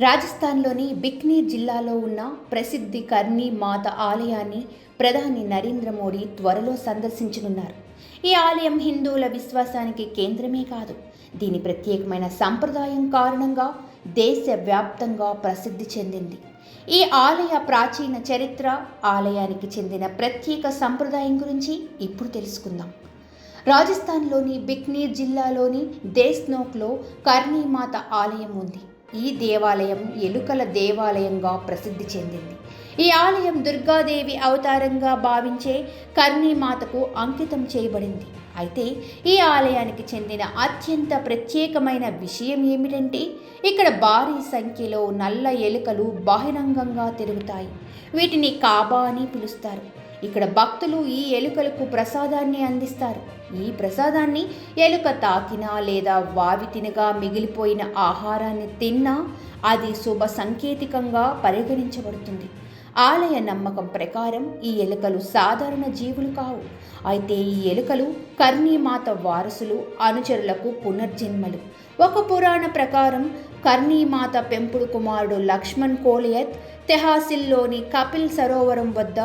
రాజస్థాన్లోని బిక్నీర్ జిల్లాలో ఉన్న ప్రసిద్ధి కర్ణి మాత ఆలయాన్ని ప్రధాని నరేంద్ర మోడీ త్వరలో సందర్శించనున్నారు. ఈ ఆలయం హిందువుల విశ్వాసానికి కేంద్రమే కాదు దీని ప్రత్యేకమైన సంప్రదాయం కారణంగా దేశవ్యాప్తంగా ప్రసిద్ధి చెందింది. ఈ ఆలయ ప్రాచీన చరిత్ర ఆలయానికి చెందిన ప్రత్యేక సంప్రదాయం గురించి ఇప్పుడు తెలుసుకుందాం. రాజస్థాన్లోని బిక్నీర్ జిల్లాలోని దేస్నోక్లో కర్ణీమాత ఆలయం ఉంది. ఈ దేవాలయం ఎలుకల దేవాలయంగా ప్రసిద్ధి చెందింది. ఈ ఆలయం దుర్గాదేవి అవతారంగా భావించే కర్ణీమాతకు అంకితం చేయబడింది. అయితే ఈ ఆలయానికి చెందిన అత్యంత ప్రత్యేకమైన విషయం ఏమిటంటే ఇక్కడ భారీ సంఖ్యలో నల్ల ఎలుకలు బహిరంగంగా తిరుగుతాయి. వీటిని కాబా అని పిలుస్తారు. ఇక్కడ భక్తులు ఈ ఎలుకలకు ప్రసాదాన్ని అందిస్తారు. ఈ ప్రసాదాన్ని ఎలుక తాకినా లేదా వావి తినగా మిగిలిపోయిన ఆహారాన్ని తిన్నా అది శుభ సంకేతికంగా పరిగణించబడుతుంది. ఆలయ నమ్మకం ప్రకారం ఈ ఎలుకలు సాధారణ జీవులు కావు. అయితే ఈ ఎలుకలు కర్ణీమాత వారసులు అనుచరులకు పునర్జన్మలు. ఒక పురాణ ప్రకారం కర్ణీమాత పెంపుడు కుమారుడు లక్ష్మణ్ కోలియత్ తెహాసిల్లోని కపిల్ సరోవరం వద్ద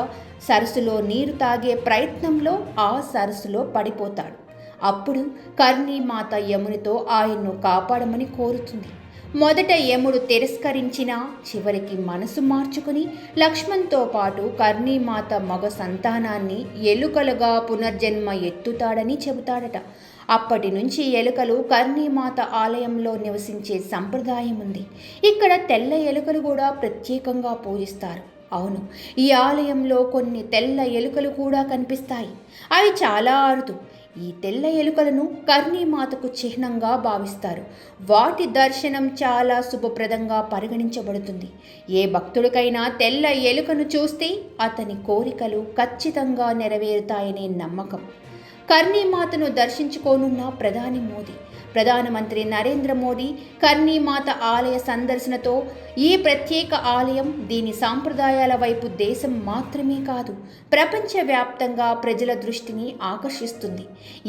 సరస్సులో నీరు తాగే ప్రయత్నంలో ఆ సరస్సులో పడిపోతాడు. అప్పుడు కర్ణీమాత యమునితో ఆయన్ను కాపాడమని కోరుతుంది. మొదట యముడు తిరస్కరించిన చివరికి మనసు మార్చుకుని లక్ష్మణ్తో పాటు కర్ణీమాత మగ సంతానాన్ని ఎలుకలుగా పునర్జన్మ ఎత్తుతాడని చెబుతాడట. అప్పటి నుంచి ఎలుకలు కర్ణీమాత ఆలయంలో నివసించే సంప్రదాయం ఉంది. ఇక్కడ తెల్ల ఎలుకలు కూడా ప్రత్యేకంగా పూజిస్తారు. అవును ఈ ఆలయంలో కొన్ని తెల్ల ఎలుకలు కూడా కనిపిస్తాయి. అవి చాలా అరుదు. ఈ తెల్ల ఎలుకలను కర్ణీమాతకు చిహ్నంగా భావిస్తారు. వాటి దర్శనం చాలా శుభప్రదంగా పరిగణించబడుతుంది. ఏ భక్తుడికైనా తెల్ల ఎలుకను చూస్తే అతని కోరికలు ఖచ్చితంగా నెరవేరుతాయనే నమ్మకం. కర్ణీమాతను దర్శించుకోనున్న ప్రధాని మోదీ. ప్రధానమంత్రి నరేంద్ర మోదీ కర్ణీమాత ఆలయ సందర్శనతో ఈ ప్రత్యేక ఆలయం దీని సాంప్రదాయాల వైపు దేశం మాత్రమే కాదు ప్రపంచవ్యాప్తంగా ప్రజల దృష్టిని ఆకర్షిస్తుంది.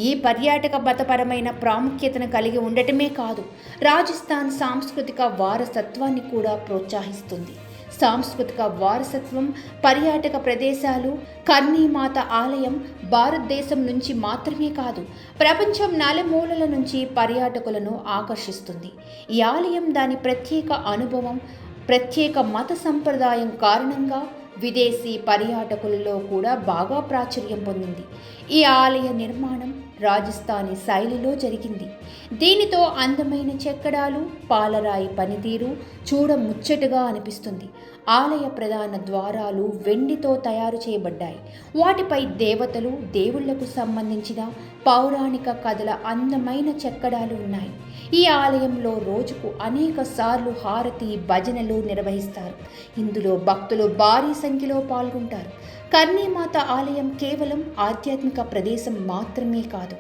ఈ పర్యాటక మతపరమైన ప్రాముఖ్యతను కలిగి ఉండటమే కాదు రాజస్థాన్ సాంస్కృతిక వారసత్వాన్ని కూడా ప్రోత్సహిస్తుంది. సాంస్కృతిక వారసత్వం పర్యాటక ప్రదేశాలు కర్ణీమాత ఆలయం భారతదేశం నుంచి మాత్రమే కాదు ప్రపంచం నలుమూలల నుంచి పర్యాటకులను ఆకర్షిస్తుంది. ఈ ఆలయం దాని ప్రత్యేక అనుభవం ప్రత్యేక మత సంప్రదాయం కారణంగా విదేశీ పర్యాటకులలో కూడా బాగా ప్రాచుర్యం పొందింది. ఈ ఆలయ నిర్మాణం రాజస్థానీ శైలిలో జరిగింది. దీనితో అందమైన చెక్కడాలు పాలరాయి పనితీరు చూడ ముచ్చటగా అనిపిస్తుంది. ఆలయ ప్రధాన ద్వారాలు వెండితో తయారు చేయబడ్డాయి. వాటిపై దేవతలు దేవుళ్ళకు సంబంధించిన పౌరాణిక కథల అందమైన చెక్కడాలు ఉన్నాయి. ఈ ఆలయంలో రోజుకు అనేక సార్లు హారతి భజనలు నిర్వహిస్తారు. ఇందులో భక్తులు భారీ సంఖ్యలో పాల్గొంటారు. కర్ణీమాత ఆలయం కేవలం ఆధ్యాత్మిక ప్రదేశం మాత్రమే కాదు.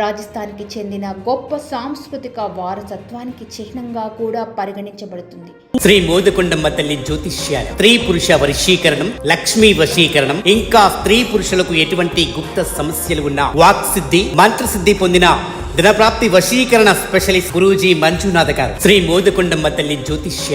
రాజస్థాన్కి చెందిన గొప్ప సాంస్కృతిక వారసత్వానికి చిహ్నంగా కూడా పరిగణించబడుతుంది. శ్రీ మోదకొండమ్మ తల్లి జ్యోతిష్యాలు స్త్రీ పురుష వశీకరణం లక్ష్మీ వశీకరణం ఇంకా స్త్రీ పురుషులకు ఎటువంటి గుప్త సమస్యలు ఉన్నా వాక్ సిద్ధి మంత్రసిద్ధి పొందిన ధనప్రాప్తి వశీకరణ స్పెషలిస్ట్ గురూజీ మంజునాథ్ గారు. శ్రీ మోదకొండమ్మ తల్లి జ్యోతిష్య